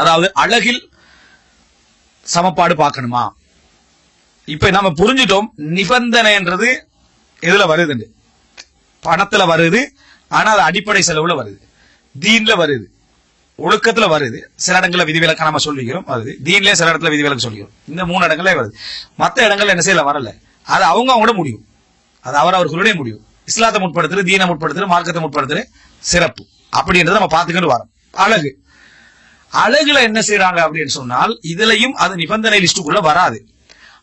அதாவது அழகில் சமப்பாடு பார்க்கணுமா? இப்ப நம்ம புரிஞ்சிட்டோம் நிபந்தனைன்றது எதுல வருதுன்னு. பணத்துல வருது ஆனா அது அடிப்படை செலவுல வருது. தீன்ல வருது. ஒழுக்கத்துல வருது. சில இடங்கள்ல விதிவிலக்க நம்ம சொல்லிக்கிறோம் வருது. தீன்லயே சில இடத்துல விதிவிலக்கு சொல்லிக்கிறோம். இந்த மூணு இடங்களே வருது. மத்த இடங்கள்ல என்ன செய்யல வரல. அது அவங்க அவங்களோட முடியும் அது அவர் அவர்களுடைய முடியும் இஸ்லாத்தை முற்படுத்துறது தீனை முற்படுத்துறது மார்க்கத்தை முற்படுத்துறது சிறப்பு. அப்படின்றத நம்ம பார்த்துக்கிட்டு வரோம். அழகு. அழகுல என்ன செய்யறாங்க அப்படின்னு சொன்னால் இதுலயும் அது நிபந்தனை லிஸ்டுக்குள்ள வராது.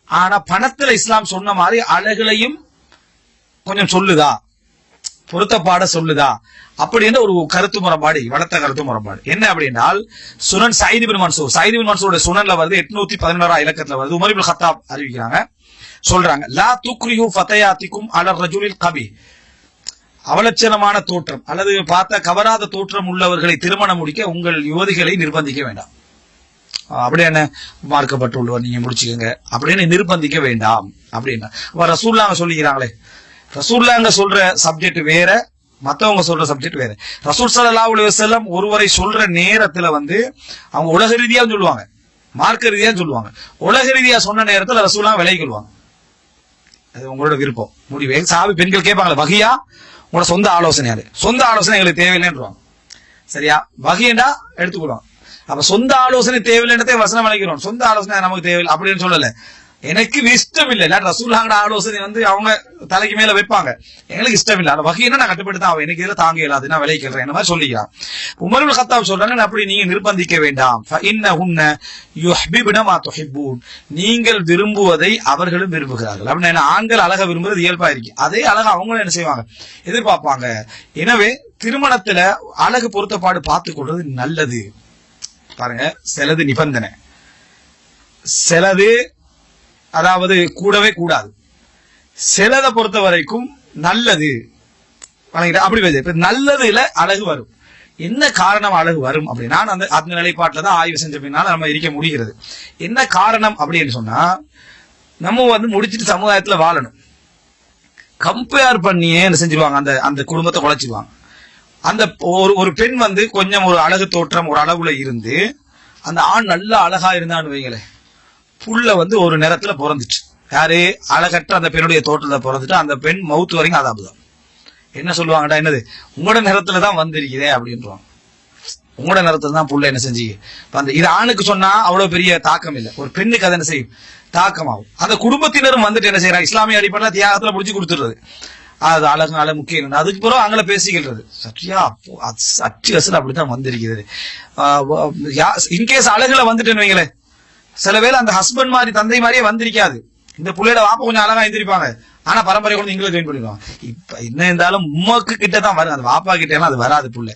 ஆனா பணத்துல இஸ்லாம் சொன்ன மாதிரி அழகுலையும் கொஞ்சம் சொல்லுதா? பொருத்தப்பாட சொல்லுதா? அப்படின்னு ஒரு கருத்து முரண்பாடு வளர்த்த கருத்து முரண்பாடு. என்ன அப்படின்னால் சுனன் சைது பின் மன்சூர். சைது பின் மன்சூரோட சுனன்ல வருது எட்நூத்தி பதினோரா இலக்கத்துல வருது. உமர் இப்னு ஹத்தாப் அறிவிக்கிறாங்க. சொல்றாங்க லா துக்ரிஹு ஃபதயாத்திக்கும் அலர் ரஜுலில் கபி. அவலட்சணமான தோற்றம் அல்லது பார்த்த கவராத தோற்றம் உள்ளவர்களை திருமணம் முடிக்க உங்கள் யுவதிகளை நிர்பந்திக்க வேண்டாம். அஹ் அப்படி என்ன? மார்க்கப்பட்டுள்ளவர் நீங்க முடிச்சுக்கோங்க. அப்படின்னு நிர்பந்திக்க வேண்டாம். அப்படின்னா அப்ப ரசூல்லாங்க சொல்லிக்கிறாங்களே. ரசூல்லாங்க சொல்ற சப்ஜெக்ட் வேற மத்தவங்க சொல்ற சப்ஜெக்ட் வேற. ரசூல் ஸல்லல்லாஹு அலைஹி செல்லம் ஒருவரை சொல்ற நேரத்துல வந்து அவங்க உலக ரீதியா சொல்லுவாங்க. மார்க்க ரீதியா சொல்லுவாங்க. உலக ரீதியா சொன்ன நேரத்துல ரசூல்லா விலைக்கு கொள்வாங்க. அது உங்களோட விருப்பம். முடிவு சாவி பெண்கள் கேட்பாங்களே வகையா? உங்களோட சொந்த ஆலோசனை அது. சொந்த ஆலோசனை எங்களுக்கு தேவையில்லைன்றாங்க சரியா? வகையண்டா எடுத்துக்கிடுவோம் அப்ப சொந்த ஆலோசனை தேவையில்லைன்றதே வசனம் விளைக்கிறோம் சொந்த ஆலோசனை நமக்கு தேவையில்லை. அப்படின்னு சொல்லல. எனக்கு இஷ்டம் இல்லை இல்லாட்டி ரசூல்லாங்கட ஆலோசனை வந்து அவங்க தலைக்கு மேல வைப்பாங்க. எங்களுக்கு இஷ்டம் இல்லை அந்த வகையினா நான் கட்டுப்பட்டு தான் எனக்கு இதுல தாங்க இயலாது நான் விளைக்கிறேன் இந்த மாதிரி சொல்லிக்கிறான். உமருல் கத்தாப் சொல்றாங்க அப்படி நீங்க நிர்பந்திக்க வேண்டாம். இன்ன யுஹ்பிபுன நீங்கள் விரும்புவதை அவர்களும் விரும்புகிறார்கள். அப்படின்னு ஆண்கள் அழக விரும்புறது இயல்பா இருக்கு. அதே அழகா அவங்களும் என்ன செய்வாங்க? எதிர்பார்ப்பாங்க. எனவே திருமணத்துல அழகு பொருத்தப்பாடு பார்த்துக் கொள்வது நல்லது. பாருங்க சிலது நிபந்தனை. சிலது அதாவது கூடவே கூடாது. சிலதை பொறுத்த வரைக்கும் நல்லது அப்படி வருது. நல்லதுல அழகு வரும். என்ன காரணம் அழகு வரும் அப்படின்னா அந்த அந்த நிலைப்பாட்டில் தான் ஆய்வு செஞ்ச பின்னால நம்ம இருக்க முடிகிறது. என்ன காரணம் அப்படின்னு சொன்னா நம்ம வந்து முடிச்சிட்டு சமுதாயத்துல வாழணும். கம்பேர் பண்ணியே என்ன செஞ்சிருவாங்க. அந்த அந்த குடும்பத்தை குலைச்சிருவாங்க. அந்த ஒரு ஒரு பெண் வந்து கொஞ்சம் ஒரு அழகு தோற்றம் ஒரு அளவுல இருந்து அந்த ஆண் நல்ல அழகா இருந்தான்னு வைங்களேன். புள்ள வந்து ஒரு நேரத்துல பிறந்துச்சு. யாரு? அழகற்ற அந்த பெண்ணுடைய தோற்றத்தை பிறந்துட்டு அந்த பெண் மவுத்து வரைக்கும் அதாபுதான் என்ன சொல்லுவாங்கடா என்னது? உங்களோட நிறத்துல தான் வந்திருக்கிறே அப்படின்றாங்க உங்களோட நிறத்துல தான் புள்ள என்ன செஞ்சு அந்த இது ஆணுக்கு சொன்னா அவ்வளவு பெரிய தாக்கம் இல்லை. ஒரு பெண்ணுக்கு அதை என்ன செய்யும்? தாக்கமாகும். அந்த குடும்பத்தினரும் வந்துட்டு என்ன செய்யறாங்க? இஸ்லாமிய அடிப்படையில் தியாகத்துல முடிச்சு கொடுத்துருது அது அழகு அழகு முக்கியம் அதுக்கு பிறகு அங்கே பேசிக்கிறது சற்றியா அப்போ அச்சு அசல் அப்படித்தான் வந்திருக்கிறது. இன்கேஸ் அழகுல வந்துட்டு வைங்களேன். சில வேளை அந்த ஹஸ்பண்ட் மாதிரி தந்தை மாதிரியே வந்திருக்காது. இந்த பிள்ளையோட வாப்ப கொஞ்சம் அழகா எழுந்திருப்பாங்க ஆனா பரம்பரை கொண்டு இங்கிலீஷ் ஜாயின் பண்ணிடுவாங்க. இப்ப என்ன இருந்தாலும் உமாக்கு கிட்ட தான் வரும் அந்த வாப்பா கிட்ட எல்லாம் அது வராது புள்ள.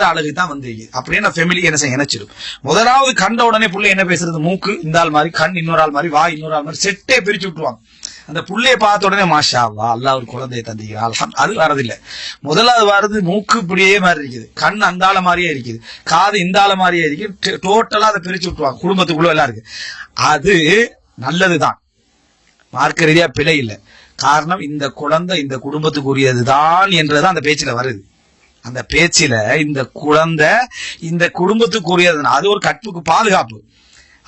தான் அழகு தான் வந்து அப்படியே நான் ஃபேமிலி என்ன செய்ய இணைச்சிடும் முதலாவது கண்ட உடனே புள்ள என்ன பேசுறது? மூக்கு இந்த ஆள் மாதிரி கண் இன்னொரு ஆள் மாதிரி வாய் இன்னொரு ஆள் மாதிரி செட்டே பிரிச்சு விட்டுருவாங்க. அந்த புள்ளைய பார்த்த உடனே மாஷா அல்லா ஒரு குழந்தைய தந்திக்கிறான் அது வரதில்லை. முதலாவது வர்றது மூக்கு இப்படியே மாதிரி இருக்குது. கண் அந்த ஆள மாதிரியே இருக்குது. காது இந்த ஆள மாதிரியே இருக்கு டோட்டலா அதை பிரிச்சு விட்டுருவாங்க. குடும்பத்துக்குள்ள எல்லாம் இருக்கு. அது நல்லதுதான். மார்க்க ரீதியா பிழை இல்லை. காரணம் இந்த குழந்தை இந்த குடும்பத்துக்குரியதுதான் என்றதுதான் அந்த பேச்சுல வருது. அந்த பேச்சில இந்த குழந்தை இந்த குடும்பத்துக்குரியது அது ஒரு கற்புக்கு பாதுகாப்பு.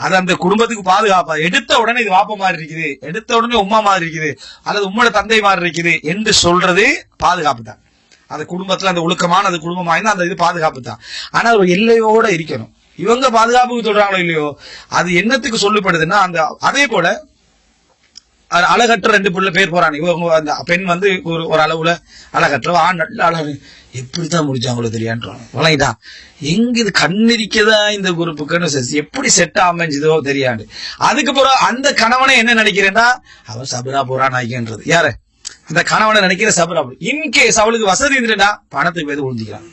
அது அந்த குடும்பத்துக்கு பாதுகாப்பா? எடுத்த உடனே இது வாப்ப மாதிரி இருக்குது. எடுத்த உடனே உமா மாதிரி இருக்குது. அல்லது உம்மோட தந்தை மாதிரி இருக்குது என்று சொல்றது பாதுகாப்பு தான். அந்த குடும்பத்துல அந்த ஒழுக்கமான அந்த குடும்பம் இருந்தா அந்த இது பாதுகாப்பு தான். ஆனா ஒரு எல்லையோட இருக்கணும். இவங்க பாதுகாப்புக்கு சொல்றாங்களோ இல்லையோ அது என்னத்துக்கு சொல்லப்படுதுன்னா அந்த அதே போல அழகற்ற ரெண்டு பிள்ளை பேர் போறாங்க. இவங்க அந்த பெண் வந்து ஒரு ஒரு அளவுல அழகற்ற ஆண் நல்ல அழகு. எப்படித்தான் முடிச்சாங்களோ தெரியான்றாங்க. வழங்கிட்டா எங்க இது கண்ணிரிக்கதா இந்த குரூப்புக்குன்னு எப்படி செட் அமைஞ்சதோ தெரியாது. அதுக்கு பிறகு அந்த கணவனை என்ன நினைக்கிறேன்னா அவன் சபரா போறான் ஆகின்றது யாரு? அந்த கணவனை நினைக்கிற சபரா இன்கேஸ் அவளுக்கு வசதி இருந்துட்டா பணத்துக்கு பேர் உழுந்திக்கிறான்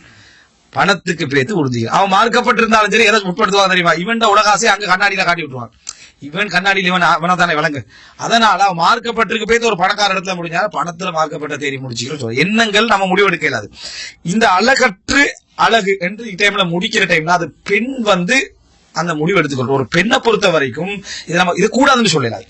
பணத்துக்கு பேத்து உழுந்திக்கிறான் அவன் மார்க்கப்பட்டிருந்தாலும் சரி எதை உட்படுத்துவான் தெரியுமா? இவன் உலகாசை அங்க கண்ணாடியில காட்டி விட்டுருவான். இவன் கண்ணாடியில் இவன் அவனை தானே விளங்கு அதனால அவன் மார்க்கப்பட்டிருக்கு போய் ஒரு பணக்கார இடத்துல முடிஞ்சாலும் பணத்துல மார்க்கப்பட்ட தேடி முடிச்சுக்கிறோம் எண்ணங்கள் நம்ம முடிவெடுக்க இயலாது. இந்த அழகற்று அழகு என்று டைம்ல முடிக்கிற டைம்ல அது பெண் வந்து அந்த முடிவு எடுத்துக்கொள்ளும். ஒரு பெண்ணை பொறுத்த வரைக்கும் இது நம்ம இது கூடாதுன்னு சொல்லலாது.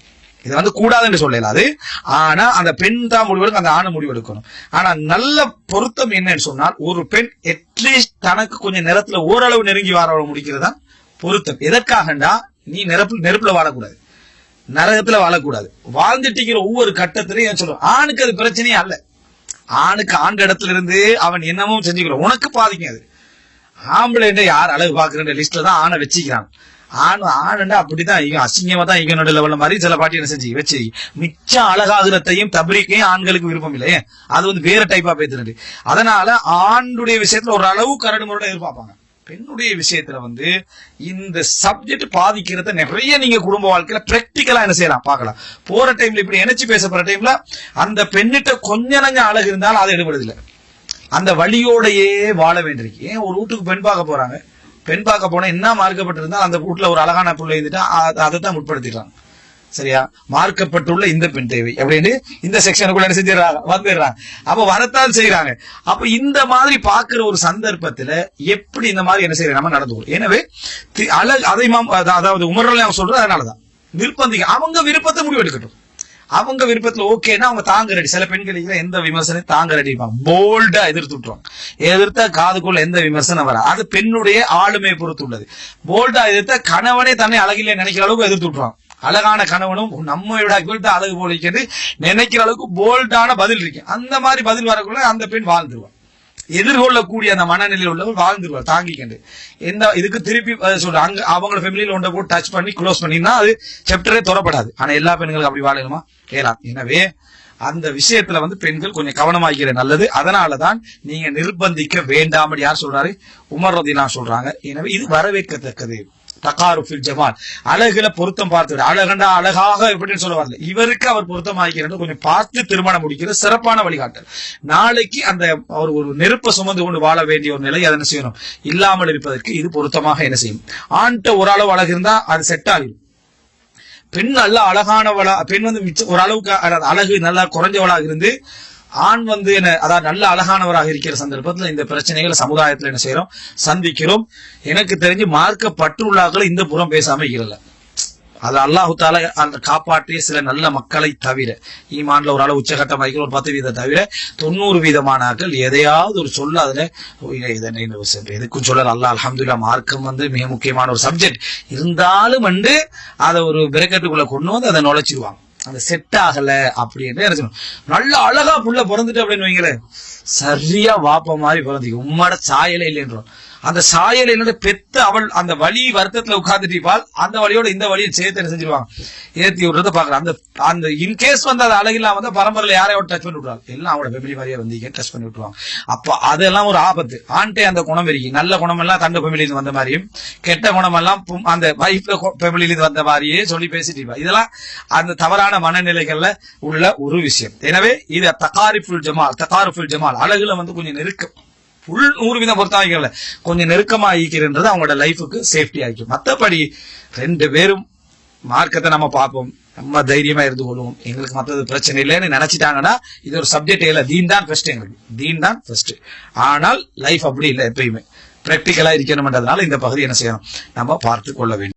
இது வந்து கூடாதுன்னு சொல்லலாது. ஆனா அந்த பெண் தான் முடிவெடுக்கும் அந்த ஆணை முடிவெடுக்கணும் ஆனா நல்ல பொருத்தம் என்னன்னு சொன்னால் ஒரு பெண் அட்லீஸ்ட் தனக்கு கொஞ்சம் நேரத்துல ஓரளவு நெருங்கி வரவளை முடிக்கிறது தான் பொருத்தம். எதற்காகண்டா? நீ நெருப்பு நெருப்புல வாழக்கூடாது. நரகத்துல வாழக்கூடாது. வாழ்ந்துட்டீங்கிற ஒவ்வொரு கட்டத்திலையும் ஏன் சொல்றோம் ஆணுக்கு அது பிரச்சனையே அல்ல. ஆணுக்கு ஆண்ட இடத்துல இருந்து அவன் என்னமோ செஞ்சுக்கிறோம் உனக்கு பாதிக்கும் அது. ஆம்பளைன்ற யார் அழகு பாக்குற லிஸ்ட்ல தான் ஆணை வச்சுக்கிறான். ஆண் ஆணுண்டா அப்படிதான் இங்க அசிங்கமா தான் இங்க லெவல்ல மாதிரி சில பாட்டி என்ன செஞ்சு வச்சு மிச்சம் அழகாகிறதையும் தபரிக்கையும் ஆண்களுக்கு விருப்பம் இல்லையே? அது வந்து வேற டைப்பா பேத்துறது. அதனால ஆண்டுடைய விஷயத்துல ஒரு அளவு கரடு முரட எதிர்பார்ப்பாங்க. பெண்ணுடைய விஷயத்துல வந்து இந்த சப்ஜெக்ட் பாதிக்கிறத நிறைய நீங்க குடும்ப வாழ்க்கையில பிராக்டிக்கலா என்ன செய்யலாம்? பார்க்கலாம். போற டைம்ல இப்படி நினைச்சு பேச போற டைம்ல அந்த பெண்ணிட்ட கொஞ்ச நஞ்ச அழகு இருந்தாலும் அதை எடுபடுதில்ல அந்த வழியோடையே வாழ வேண்டியிருக்கு. ஏன் ஒரு வீட்டுக்கு பெண் பார்க்க போறாங்க? பெண் பார்க்க போனா என்ன மார்க்கப்பட்டிருந்தா அந்த வீட்டுல ஒரு அழகான பிள்ளை இருந்துட்டா அதை தான் முற்படுத்திடுறாங்க. சரியா? மார்க்கப்பட்டுள்ள இந்த பெண் தேவை. அப்படின்னு இந்த செக்ஷனுக்குள்ள என்ன செஞ்சிடறாங்க? வந்துடுறாங்க. அப்ப வரத்தான் செய்யறாங்க அப்ப இந்த மாதிரி பாக்குற ஒரு சந்தர்ப்பத்துல எப்படி இந்த மாதிரி என்ன செய்யறாங்க நம்ம நடந்து எனவே அழகு அதை அதாவது உமர்லாம் சொல்றது அதனாலதான். நிர்பந்திக்க அவங்க விருப்பத்தை முடிவெடுக்கட்டும். அவங்க விருப்பத்துல ஓகேன்னா அவங்க தாங்க ரெடி சில பெண்களுக்கு எந்த விமர்சனம் தாங்க ரெடி போல்டா எதிர்த்து விட்டுருவாங்க. எதிர்த்தா காதுக்குள்ள எந்த விமர்சனம் வர அது பெண்ணுடைய ஆளுமையை பொறுத்து உள்ளது. போல்டா எதிர்த்தா கணவனே தன்னை அழகிலே நினைக்கிற அளவுக்கு எதிர்த்து விட்டுருவாங்க. அழகான கணவனும் நம்ம விட அழகு போலிக்கிறது நினைக்கிற அளவுக்கு போல்டான பதில் இருக்கு. அந்த மாதிரி பதில் வரக்குள்ள அந்த பெண் வாழ்ந்துருவான் எதிர்கொள்ளக்கூடிய அந்த மனநிலையில் உள்ளவர் வாழ்ந்துருவார் தாங்கிக்கண்டு. எந்த இதுக்கு திருப்பி சொல்றாங்க சொல்ற அங்க அவங்களோட ஃபேமிலியில ஒன்றை போட்டு டச் பண்ணி க்ளோஸ் பண்ணினா அது சாப்டரே தொடப்படாது. ஆனா எல்லா பெண்களுக்கும் அப்படி வாழணுமா? கேளாம். எனவே அந்த விஷயத்துல வந்து பெண்கள் கொஞ்சம் கவனமாகிற நல்லது. அதனாலதான் நீங்க நிர்பந்திக்க வேண்டாம் யார் சொல்றாரு? உமர் ரதினா சொல்றாங்க. எனவே இது வரவேற்கத்தக்கது. தகாருஃபில் ஜமால். அழகுல பொருத்தம் பார்த்து அழகண்டா அழகாக எப்படின்னு சொல்ல வரல இவருக்கு அவர் பொருத்தமாகிறது கொஞ்சம் பார்த்து திருமணம் முடிக்கிற சிறப்பான வழிகாட்டல். நாளைக்கு அந்த அவர் ஒரு நெருப்பை சுமந்து கொண்டு வாழ வேண்டிய ஒரு நிலை அதை என்ன செய்யணும். இல்லாமல் இருப்பதற்கு இது பொருத்தமாக என்ன செய்யும்? ஆண்ட ஓரளவு அழகு இருந்தா அது செட் ஆகிடும் பெண் நல்லா அழகானவளா பெண் வந்து மிச்ச ஒரு அளவுக்கு அழகு நல்லா குறைஞ்சவளாக இருந்து ஆண் வந்து என்ன அதாவது நல்ல அழகானவராக இருக்கிற சந்தர்ப்பத்துல இந்த பிரச்சனைகளை சமுதாயத்துல என்ன செய்யறோம்? சந்திக்கிறோம். எனக்கு தெரிஞ்சு மார்க்க பற்றுள்ளாக்கள் இந்த புறம் பேசாம இருக்கல. அது அல்லாஹு தால அந்த காப்பாற்றிய சில நல்ல மக்களை தவிர ஈமான்ல ஒரு அளவு உச்சகட்டம் வைக்கிற ஒரு பத்து வீதம் தவிர தொண்ணூறு வீதமானாக்கள் எதையாவது ஒரு சொல்ல அதுல இதை- எதுக்கும் சொல்ல அல்லா அலமதுல்லா மார்க்கம் வந்து மிக முக்கியமான ஒரு சப்ஜெக்ட் இருந்தாலும் வந்து அதை ஒரு பிரக்கெட்டுக்குள்ள கொண்டு வந்து அதை நுழைச்சிருவாங்க. அந்த செட் ஆகல அப்படின்னு என்ன சொல்லணும் நல்ல அழகா புள்ள பிறந்துட்டு அப்படின்னு வைங்களேன். சரியா வாப்ப மாதிரி பிறந்தீங்க உம்மோட சாயலே இல்லைன்றோம். அந்த சாயல் என்னோட பெத்த அவள் அந்த வழி வருத்தத்துல உட்கார்ந்துட்டு இருப்பாள். அந்த வழியோட இந்த வழியை சேர்த்து செஞ்சிருவாங்க ஏத்தி விடுறத பாக்குறேன் அந்த அந்த இன்கேஸ் வந்து அது அழகில்லாம் வந்து பரம்பரையில யாரையோட டச் பண்ணி விட்டுருவாங்க எல்லாம் அவளோட ஃபெமிலி மாதிரியே வந்து டச் பண்ணி விட்டுருவாங்க அப்ப அதெல்லாம் ஒரு ஆபத்து. ஆண்டே அந்த குணம் இருக்கு நல்ல குணம் எல்லாம் தங்க ஃபெமிலியில வந்த மாதிரியும் கெட்ட குணம் எல்லாம் அந்த வைஃப்ல ஃபெமிலியில வந்த மாதிரியே சொல்லி பேசிட்டு இருப்பா இதெல்லாம் அந்த தவறான மனநிலைகள்ல உள்ள ஒரு விஷயம். எனவே இது தகாரிஃபுல் ஜமால் தகாரிஃபுல் ஜமால். அழகுல வந்து கொஞ்சம் நெருக்கம். ஃபுல் நூறு வீதம் பொறுத்த கொஞ்சம் நெருக்கமா ஈக்கிறது அவங்களோட லைஃபுக்கு சேஃப்டி ஆகிக்கும் மற்றபடி ரெண்டு பேரும் மார்க்கத்தை நம்ம பார்ப்போம். நம்ம தைரியமா இருந்து கொள்வோம். எங்களுக்கு மற்றது பிரச்சனை இல்லைன்னு நினைச்சிட்டாங்கன்னா இது ஒரு சப்ஜெக்ட் இல்லை. தீன் தான் ஃபர்ஸ்ட் எங்களுக்கு. தீன் தான் ஃபர்ஸ்ட் ஆனால் லைஃப் அப்படி இல்லை எப்பயுமே. பிராக்டிக்கலா இருக்கணும்ன்றதுனால இந்த பகுதி என்ன செய்யணும்? நம்ம பார்த்து கொள்ள வேண்டும்.